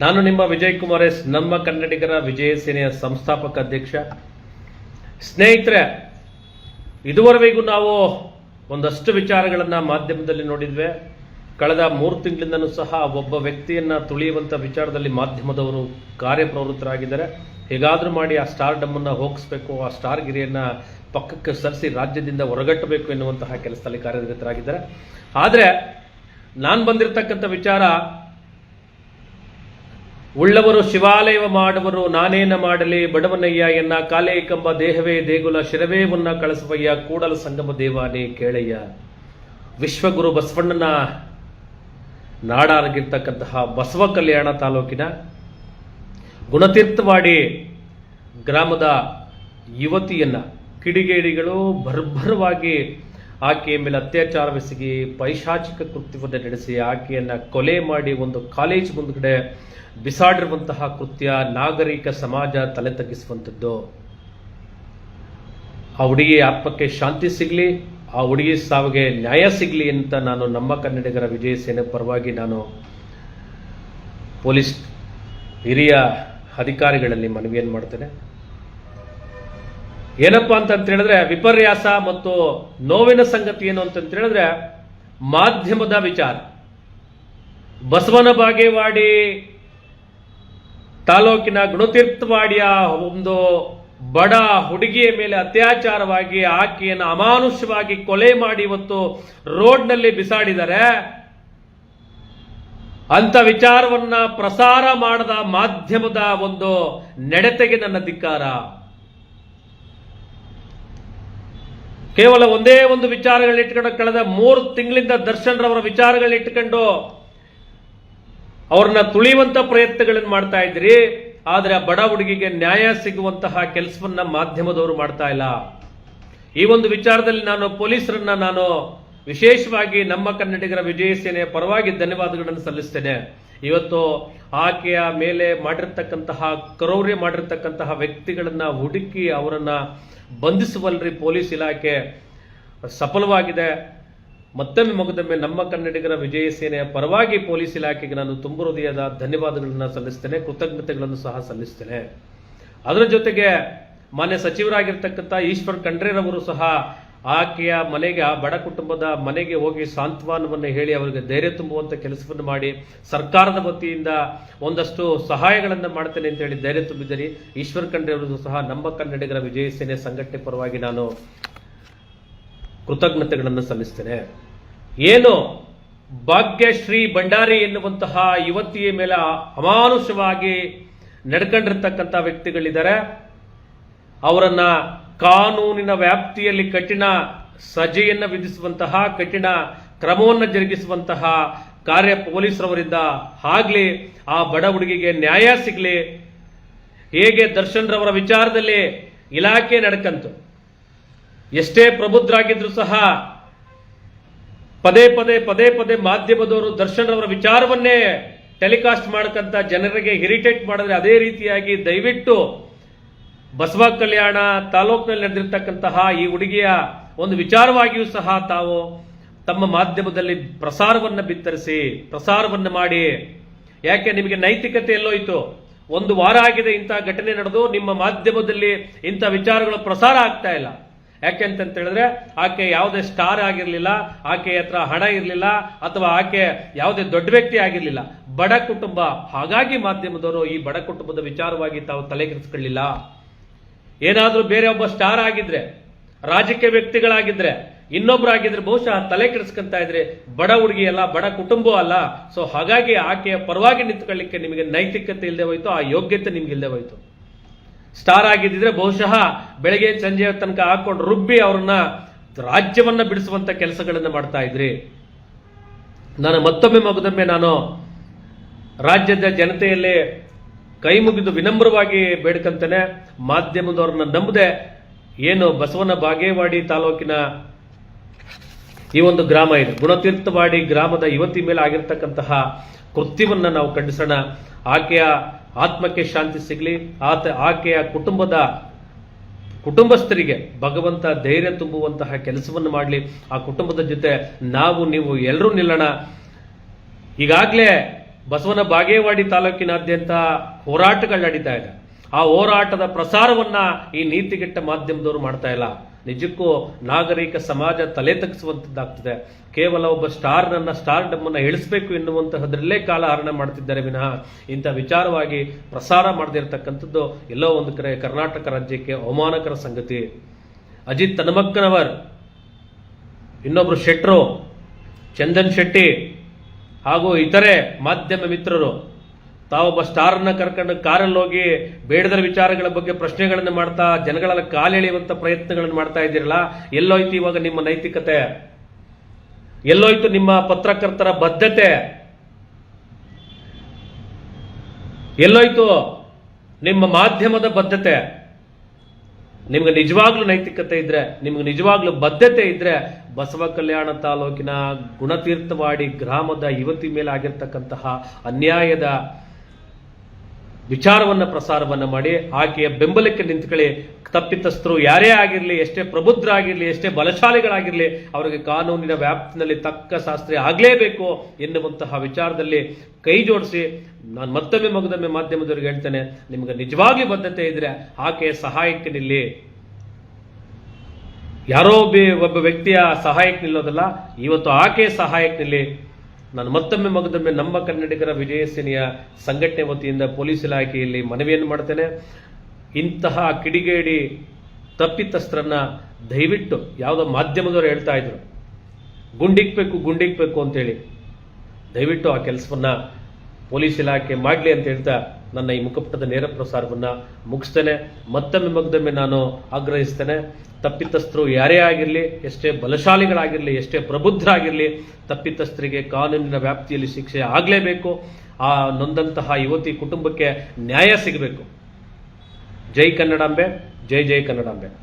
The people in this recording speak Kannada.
ನಾನು ನಿಮ್ಮ ವಿಜಯ್ ಕುಮಾರ್ ಎಸ್, ನಮ್ಮ ಕನ್ನಡಿಗರ ವಿಜಯ ಸೇನೆಯ ಸಂಸ್ಥಾಪಕ ಅಧ್ಯಕ್ಷ. ಸ್ನೇಹಿತರೆ, ಇದುವರೆಗೂ ನಾವು ಒಂದಷ್ಟು ವಿಚಾರಗಳನ್ನು ಮಾಧ್ಯಮದಲ್ಲಿ ನೋಡಿದ್ವಿ. ಕಳೆದ ಮೂರು ತಿಂಗಳಿಂದನೂ ಸಹ ಒಬ್ಬ ವ್ಯಕ್ತಿಯನ್ನು ತುಳಿಯುವಂಥ ವಿಚಾರದಲ್ಲಿ ಮಾಧ್ಯಮದವರು ಕಾರ್ಯಪ್ರವೃತ್ತರಾಗಿದ್ದಾರೆ. ಹೇಗಾದರೂ ಮಾಡಿ ಆ ಸ್ಟಾರ್ ಡಮ್ಮನ್ನು ಹೋಗಿಸ್ಬೇಕು, ಆ ಸ್ಟಾರ್ ಗಿರಿಯನ್ನು ಪಕ್ಕಕ್ಕೆ ಸರಿಸಿ ರಾಜ್ಯದಿಂದ ಹೊರಗಟ್ಟಬೇಕು ಎನ್ನುವಂತಹ ಕೆಲಸದಲ್ಲಿ ಕಾರ್ಯನಿರತರಾಗಿದ್ದಾರೆ. ಆದರೆ, ನಾನು ಬಂದಿರತಕ್ಕಂಥ ವಿಚಾರ ಉಳ್ಳವರು ಶಿವಾಲಯವ ಮಾಡುವರು, ನಾನೇನ ಮಾಡಲಿ, ಬಡವನಯ್ಯ ಎನ್ನ ಕಾಲೇ ಕಂಬ ದೇಹವೇ ದೇಗುಲ ಶಿರವೇವನ್ನ ಕಳಸವಯ್ಯ ಕೂಡಲ ಸಂಗಮ ದೇವಾನೇ ಕೇಳಯ್ಯ. ವಿಶ್ವಗುರು ಬಸವಣ್ಣನ ನಾಡಾರಗಿರ್ತಕ್ಕಂತಹ ಬಸವ ಕಲ್ಯಾಣ ತಾಲೂಕಿನ ಗುಣತೀರ್ಥವಾಡಿ ಗ್ರಾಮದ ಯುವತಿಯನ್ನ ಕಿಡಿಗೇಡಿಗಳು ಭರ್ಭರವಾಗಿ ಆಕೆಯ ಮೇಲೆ ಅತ್ಯಾಚಾರವೆಸಗಿ ಪೈಶಾಚಿಕ ಕೃತ್ಯವನ್ನು ನಡೆಸಿ ಆಕೆಯನ್ನ ಕೊಲೆ ಮಾಡಿ ಒಂದು ಕಾಲೇಜ್ ಮುಂದ್ಗಡೆ ಬಿಸಾಡಿರುವಂತಹ ಕೃತ್ಯ ನಾಗರಿಕ ಸಮಾಜ ತಲೆ ತಗ್ಗಿಸುವಂಥದ್ದು. ಆ ಹುಡುಗಿ ಆತ್ಮಕ್ಕೆ ಶಾಂತಿ ಸಿಗಲಿ, ಆ ಹುಡುಗಿ ಸಾವಿಗೆ ನ್ಯಾಯ ಸಿಗಲಿ ಅಂತ ನಾನು ನಮ್ಮ ಕನ್ನಡಿಗರ ವಿಜಯ ಸೇನೆ ಪರವಾಗಿ ನಾನು ಪೊಲೀಸ್ ಹಿರಿಯ ಅಧಿಕಾರಿಗಳಲ್ಲಿ ಮನವಿಯನ್ನು ಮಾಡ್ತೇನೆ. ಏನಪ್ಪಾ ಅಂತಂತ ಹೇಳಿದ್ರೆ, ವಿಪರ್ಯಾಸ ಮತ್ತು ನೋವಿನ ಸಂಗತಿ ಏನು ಅಂತಂತ ಹೇಳಿದ್ರೆ, ಮಾಧ್ಯಮದ ವಿಚಾರ. ಬಸವನ ಬಾಗೇವಾಡಿ ತಾಲೂಕಿನ ಗುಣತೀರ್ಥವಾಡಿಯ ಒಂದು ಬಡ ಹುಡುಗಿಯ ಮೇಲೆ ಅತ್ಯಾಚಾರವಾಗಿ ಆಕೆಯನ್ನು ಅಮಾನುಷವಾಗಿ ಕೊಲೆ ಮಾಡಿ ಇವತ್ತು ರೋಡ್ನಲ್ಲಿ ಬಿಸಾಡಿದರೆ ಅಂತ ವಿಚಾರವನ್ನ ಪ್ರಸಾರ ಮಾಡದ ಮಾಧ್ಯಮದ ಒಂದು ನಡತೆಗೆ ನನ್ನ ಧಿಕ್ಕಾರ. ಕೇವಲ ಒಂದೇ ಒಂದು ವಿಚಾರಗಳಿಟ್ಕೊಂಡು ಕಳೆದ ಮೂರು ತಿಂಗಳಿಂದ ದರ್ಶನ್ ರವರ ವಿಚಾರಗಳಿಟ್ಕೊಂಡು ಅವ್ರನ್ನ ತುಳಿಯುವಂತ ಪ್ರಯತ್ನಗಳನ್ನು ಮಾಡ್ತಾ ಇದ್ರಿ. ಆದ್ರೆ ಬಡ ಹುಡುಗಿಗೆ ನ್ಯಾಯ ಸಿಗುವಂತಹ ಕೆಲಸವನ್ನ ಮಾಧ್ಯಮದವರು ಮಾಡ್ತಾ ಇಲ್ಲ. ಈ ಒಂದು ವಿಚಾರದಲ್ಲಿ ನಾನು ಪೊಲೀಸರನ್ನ ನಾನು ವಿಶೇಷವಾಗಿ ನಮ್ಮ ಕನ್ನಡಿಗರ ವಿಜಯ ಸೇನೆಯ ಪರವಾಗಿ ಧನ್ಯವಾದಗಳನ್ನು ಸಲ್ಲಿಸ್ತೇನೆ. ಇವತ್ತು ಆಕೆಯ ಮೇಲೆ ಮಾಡಿರ್ತಕ್ಕಂತಹ, ಕ್ರೌರ್ಯ ಮಾಡಿರ್ತಕ್ಕಂತಹ ವ್ಯಕ್ತಿಗಳನ್ನ ಹುಡುಕಿ ಅವರನ್ನ ಬಂಧಿಸುವಲ್ರಿ ಪೊಲೀಸ್ ಇಲಾಖೆ ಸಫಲವಾಗಿದೆ. ಮತ್ತೊಮ್ಮೆ ಮಗದೊಮ್ಮೆ ನಮ್ಮ ಕನ್ನಡಿಗರ ವಿಜಯ ಸೇನೆಯ ಪರವಾಗಿ ಪೊಲೀಸ್ ಇಲಾಖೆಗೆ ನಾನು ತುಂಬ ಹೃದಯದ ಧನ್ಯವಾದಗಳನ್ನು ಸಲ್ಲಿಸ್ತೇನೆ. ಕೃತಜ್ಞತೆಗಳನ್ನು ಸಹ ಸಲ್ಲಿಸ್ತೇನೆ. ಅದರ ಜೊತೆಗೆ ಮಾನ್ಯ ಸಚಿವರಾಗಿರ್ತಕ್ಕಂಥ ಈಶ್ವರ್ ಖಂಡ್ರೇರವರು ಸಹ ಆಕೆಯ ಮನೆಗೆ, ಆ ಬಡ ಕುಟುಂಬದ ಮನೆಗೆ ಹೋಗಿ ಸಾಂತ್ವನವನ್ನು ಹೇಳಿ ಅವರಿಗೆ ಧೈರ್ಯ ತುಂಬುವಂತ ಕೆಲಸವನ್ನು ಮಾಡಿ, ಸರ್ಕಾರದ ವತಿಯಿಂದ ಒಂದಷ್ಟು ಸಹಾಯಗಳನ್ನು ಮಾಡ್ತೇನೆ ಅಂತ ಹೇಳಿ ಧೈರ್ಯ ತುಂಬಿದ್ದೀರಿ. ಈಶ್ವರ್ ಖಂಡ್ರೆ ಅವರಿಗೂ ಸಹ ನಮ್ಮ ಕನ್ನಡಿಗರ ವಿಜಯ ಸೇನೆ ಸಂಘಟನೆ ಪರವಾಗಿ ನಾನು ಕೃತಜ್ಞತೆಗಳನ್ನು ಸಲ್ಲಿಸ್ತೇನೆ. ಏನು? ಭಾಗ್ಯಶ್ರೀ ಭಂಡಾರಿ ಎನ್ನುವಂತಹ ಯುವತಿಯ ಮೇಲೆ ಅಮಾನುಷವಾಗಿ ನಡ್ಕೊಂಡಿರ್ತಕ್ಕಂಥ ವ್ಯಕ್ತಿಗಳಿದ್ದಾರೆ. ಅವರನ್ನ ಕಾನೂನಿನ ವ್ಯಾಪ್ತಿಯಲ್ಲಿ ಕಠಿಣ ಸಜೆಯನ್ನು ವಿಧಿಸುವಂತಹ, ಕಠಿಣ ಕ್ರಮವನ್ನು ಜರುಗಿಸುವಂತಹ ಕಾರ್ಯ ಪೊಲೀಸರವರಿಂದ ಆಗ್ಲಿ ಆ ಬಡ ಹುಡುಗಿಗೆ ನ್ಯಾಯ ಸಿಗಲಿ. ಹೇಗೆ ದರ್ಶನ್ ರವರ ವಿಚಾರದಲ್ಲಿ ಇಲಾಖೆ ನಡ್ಕಂತು. ಎಷ್ಟೇ ಪ್ರಬುದ್ಧರಾಗಿದ್ರು ಸಹ ಪದೇ ಪದೇ ಪದೇ ಪದೇ ಮಾಧ್ಯಮದವರು ದರ್ಶನ್ ರವರ ವಿಚಾರವನ್ನೇ ಟೆಲಿಕಾಸ್ಟ್ ಮಾಡಕಂತ ಜನರಿಗೆ ಇರಿಟೇಟ್ ಮಾಡಿದ್ರೆ ಅದೇ ರೀತಿಯಾಗಿ ದಯವಿಟ್ಟು ಬಸವ ಕಲ್ಯಾಣ ತಾಲೂಕಿನಲ್ಲಿ ನಡೆದಿರ್ತಕ್ಕಂತಹ ಈ ಹುಡುಗಿಯ ಒಂದು ವಿಚಾರವಾಗಿಯೂ ಸಹ ತಾವು ತಮ್ಮ ಮಾಧ್ಯಮದಲ್ಲಿ ಪ್ರಸಾರವನ್ನು ಬಿತ್ತರಿಸಿ, ಪ್ರಸಾರವನ್ನು ಮಾಡಿ. ಯಾಕೆ, ನಿಮಗೆ ನೈತಿಕತೆ ಎಲ್ಲೋಯ್ತು ಒಂದು ವಾರ ಆಗಿದೆ ಇಂಥ ಘಟನೆ ನಡೆದು, ನಿಮ್ಮ ಮಾಧ್ಯಮದಲ್ಲಿ ಇಂಥ ವಿಚಾರಗಳು ಪ್ರಸಾರ ಆಗ್ತಾ ಇಲ್ಲ. ಯಾಕೆ ಅಂತ ಹೇಳಿದ್ರೆ, ಆಕೆ ಯಾವುದೇ ಸ್ಟಾರ್ ಆಗಿರಲಿಲ್ಲ, ಆಕೆ ಹತ್ರ ಹಣ ಇರಲಿಲ್ಲ, ಅಥವಾ ಆಕೆ ಯಾವುದೇ ದೊಡ್ಡ ವ್ಯಕ್ತಿ ಆಗಿರಲಿಲ್ಲ. ಬಡ ಕುಟುಂಬ, ಹಾಗಾಗಿ ಮಾಧ್ಯಮದವರು ಈ ಬಡ ಕುಟುಂಬದ ವಿಚಾರವಾಗಿ ತಾವು ತಲೆಕೆಡಿಸ್ಕೊಳ್ಳಿಲ್ಲ ಏನಾದ್ರೂ ಬೇರೆ ಒಬ್ಬ ಸ್ಟಾರ್ ಆಗಿದ್ರೆ, ರಾಜಕೀಯ ವ್ಯಕ್ತಿಗಳಾಗಿದ್ರೆ ಇನ್ನೊಬ್ಬರಾಗಿದ್ರೆ ಬಹುಶಃ ತಲೆ ಕೆಡಿಸ್ಕೊಂತ ಇದ್ರೆ ಬಡ ಹುಡುಗಿ ಅಲ್ಲ, ಬಡ ಕುಟುಂಬ ಅಲ್ಲ. ಸೊ ಹಾಗಾಗಿ ಆಕೆಯ ಪರವಾಗಿ ನಿಂತ್ಕೊಳ್ಳಿಕ್ಕೆ ನಿಮಗೆ ನೈತಿಕತೆ ಇಲ್ಲದೆ ಹೋಯ್ತು, ಆ ಯೋಗ್ಯತೆ ನಿಮ್ಗೆ ಇಲ್ಲದೆ ಹೋಯ್ತು. ಸ್ಟಾರ್ ಆಗಿದ್ದಿದ್ರೆ ಬಹುಶಃ ಬೆಳಗ್ಗೆ ಸಂಜೆ ತನಕ ಹಾಕೊಂಡು ರುಬ್ಬಿ ಅವ್ರನ್ನ ರಾಜ್ಯವನ್ನ ಬಿಡಿಸುವಂತ ಕೆಲಸಗಳನ್ನ ಮಾಡ್ತಾ ಇದ್ರಿ. ನಾನು ಮತ್ತೊಮ್ಮೆ ಮಗದೊಮ್ಮೆ ನಾನು ರಾಜ್ಯದ ಜನತೆಯಲ್ಲಿ ಕೈ ಮುಗಿದು ವಿನಮ್ರವಾಗಿ ಬೇಡ್ಕಂತಾನೆ ಮಾಧ್ಯಮದವ್ರನ್ನ ನಂಬದೆ ಏನು ಬಸವನ ಬಾಗೇವಾಡಿ ತಾಲೂಕಿನ ಈ ಒಂದು ಗ್ರಾಮ ಇದೆ. ಗುಣತೀರ್ಥವಾಡಿ ಗ್ರಾಮದ ಯುವತಿ ಮೇಲೆ ಆಗಿರ್ತಕ್ಕಂತಹ ಕೃತ್ಯವನ್ನು ನಾವು ಖಂಡಿಸೋಣ. ಆಕೆಯ ಆತ್ಮಕ್ಕೆ ಶಾಂತಿ ಸಿಗಲಿ. ಆತ, ಆಕೆಯ ಕುಟುಂಬದ ಕುಟುಂಬಸ್ಥರಿಗೆ ಭಗವಂತ ಧೈರ್ಯ ತುಂಬುವಂತಹ ಕೆಲಸವನ್ನು ಮಾಡಲಿ. ಆ ಕುಟುಂಬದ ಜೊತೆ ನಾವು, ನೀವು ಎಲ್ಲರೂ ನಿಲ್ಲೋಣ. ಈಗಾಗಲೇ ಬಸವನ ಬಾಗೇವಾಡಿ ತಾಲೂಕಿನಾದ್ಯಂತ ಹೋರಾಟಗಳು ನಡೀತಾ ಇದೆ. ಆ ಹೋರಾಟದ ಪ್ರಸಾರವನ್ನ ಈ ನೀತಿಗೆಟ್ಟ ಮಾಧ್ಯಮದವರು ಮಾಡ್ತಾ ಇಲ್ಲ. ನಿಜಕ್ಕೂ ನಾಗರಿಕ ಸಮಾಜ ತಲೆ ತಗ್ಸುವಂತದ್ದಾಗ್ತದೆ. ಕೇವಲ ಒಬ್ಬ ಸ್ಟಾರ್ನನ್ನ ಸ್ಟಾರ್ ಡಮ್ಮನ್ನ ಇಳಿಸಬೇಕು ಎನ್ನುವಂತಹದ್ರಲ್ಲೇ ಕಾಲ ಹರಣ ಮಾಡ್ತಿದ್ದಾರೆ ವಿನಃ ಇಂಥ ವಿಚಾರವಾಗಿ ಪ್ರಸಾರ ಮಾಡದಿರತಕ್ಕಂಥದ್ದು ಎಲ್ಲೋ ಒಂದು ಕಡೆ ಕರ್ನಾಟಕ ರಾಜ್ಯಕ್ಕೆ ಅವಮಾನಕರ ಸಂಗತಿ. ಅಜಿತ್ ತನಮಕ್ಕನವರ್, ಇನ್ನೊಬ್ರು ಶೆಟ್ರು, ಚಂದನ್ ಶೆಟ್ಟಿ ಹಾಗೂ ಇತರೆ ಮಾಧ್ಯಮ ಮಿತ್ರರು, ತಾವೊಬ್ಬ ಸ್ಟಾರನ್ನ ಕರ್ಕೊಂಡು ಕಾರಲ್ಲಿ ಹೋಗಿ ಬೇಡದ ವಿಚಾರಗಳ ಬಗ್ಗೆ ಪ್ರಶ್ನೆಗಳನ್ನು ಮಾಡ್ತಾ, ಜನಗಳನ್ನು ಕಾಲೆಳೆಯುವಂತ ಪ್ರಯತ್ನಗಳನ್ನು ಮಾಡ್ತಾ ಇದ್ದೀರಲ್ಲ, ಎಲ್ಲೋಯ್ತು ಇವಾಗ ನಿಮ್ಮ ನೈತಿಕತೆ? ಎಲ್ಲೋಯ್ತು ನಿಮ್ಮ ಪತ್ರಕರ್ತರ ಬದ್ಧತೆ? ಎಲ್ಲೋಯ್ತು ನಿಮ್ಮ ಮಾಧ್ಯಮದ ಬದ್ಧತೆ? ನಿಮ್ಗೆ ನಿಜವಾಗ್ಲೂ ನೈತಿಕತೆ ಇದ್ರೆ, ನಿಮ್ಗೆ ನಿಜವಾಗ್ಲೂ ಬದ್ಧತೆ ಇದ್ರೆ, ಬಸವ ಕಲ್ಯಾಣ ತಾಲೂಕಿನ ಗುಣತೀರ್ಥವಾಡಿ ಗ್ರಾಮದ ಯುವತಿ ಮೇಲೆ ಆಗಿರ್ತಕ್ಕಂತಹ ಅನ್ಯಾಯದ ವಿಚಾರವನ್ನ, ಪ್ರಸಾರವನ್ನ ಮಾಡಿ ಆಕೆಯ ಬೆಂಬಲಕ್ಕೆ ನಿಂತ್ಕೊಳ್ಳಿ ತಪ್ಪಿತಸ್ಥರು ಯಾರೇ ಆಗಿರಲಿ, ಎಷ್ಟೇ ಪ್ರಬುದ್ಧರಾಗಿರ್ಲಿ, ಎಷ್ಟೇ ಬಲಶಾಲಿಗಳಾಗಿರಲಿ, ಅವರಿಗೆ ಕಾನೂನಿನ ವ್ಯಾಪ್ತಿನಲ್ಲಿ ತಕ್ಕ ಶಾಸ್ತ್ರಿ ಆಗಲೇಬೇಕು ಎನ್ನುವಂತಹ ವಿಚಾರದಲ್ಲಿ ಕೈ ಜೋಡಿಸಿ ನಾನು ಮತ್ತೊಮ್ಮೆ ಮಗದೊಮ್ಮೆ ಮಾಧ್ಯಮದವರಿಗೆ ಹೇಳ್ತೇನೆ, ನಿಮಗೆ ನಿಜವಾಗಿ ಬದ್ಧತೆ ಇದ್ರೆ ಆಕೆಯ ಸಹಾಯಕ್ಕೆ ನಿಲ್ಲಿ. ಯಾರೋ ಒಬ್ಬ ವ್ಯಕ್ತಿಯ ಸಹಾಯಕ್ಕೆ ನಿಲ್ಲೋದಲ್ಲ, ಇವತ್ತು ಆಕೆಯ ಸಹಾಯಕ್ಕೆ ನಿಲ್ಲಿ. ನಾನು ಮತ್ತೊಮ್ಮೆ ಮಗದೊಮ್ಮೆ ನಮ್ಮ ಕನ್ನಡಿಗರ ವಿಜಯ ಸೇನೆಯ ಸಂಘಟನೆ ವತಿಯಿಂದ ಪೊಲೀಸ್ ಇಲಾಖೆಯಲ್ಲಿ ಮನವಿಯನ್ನು ಮಾಡ್ತೇನೆ. ಇಂತಹ ಕಿಡಿಗೇಡಿ ತಪ್ಪಿತಸ್ಥರನ್ನ ದಯವಿಟ್ಟು ಯಾವುದೋ ಮಾಧ್ಯಮದವರು ಹೇಳ್ತಾ ಇದ್ರು. ಗುಂಡಿಕ್ಬೇಕು ಗುಂಡಿಕ್ಬೇಕು ಅಂತೇಳಿ. ದಯವಿಟ್ಟು ಆ ಕೆಲಸವನ್ನ ಪೊಲೀಸ್ ಇಲಾಖೆ ಮಾಡಲಿ ಅಂತ ಹೇಳ್ತಾ ನನ್ನ ಈ ಮುಖಪುಟದ ನೇರ ಪ್ರಸಾರವನ್ನು ಮುಗಿಸ್ತೇನೆ. ಮತ್ತೊಮ್ಮೆ ಮಗ್ದೊಮ್ಮೆ ನಾನು ಆಗ್ರಹಿಸ್ತೇನೆ. ತಪ್ಪಿತಸ್ಥರು ಯಾರೇ ಆಗಿರಲಿ, ಎಷ್ಟೇ ಬಲಶಾಲಿಗಳಾಗಿರಲಿ, ಎಷ್ಟೇ ಪ್ರಬುದ್ಧರಾಗಿರಲಿ, ತಪ್ಪಿತಸ್ಥರಿಗೆ ಕಾನೂನಿನ ವ್ಯಾಪ್ತಿಯಲ್ಲಿ ಶಿಕ್ಷೆ ಆಗಲೇಬೇಕು. ಆ ನೊಂದಂತಹ ಯುವತಿ ಕುಟುಂಬಕ್ಕೆ ನ್ಯಾಯ ಸಿಗಬೇಕು. ಜೈ ಕನ್ನಡಾಂಬೆ, ಜೈ ಜೈ ಕನ್ನಡಾಂಬೆ.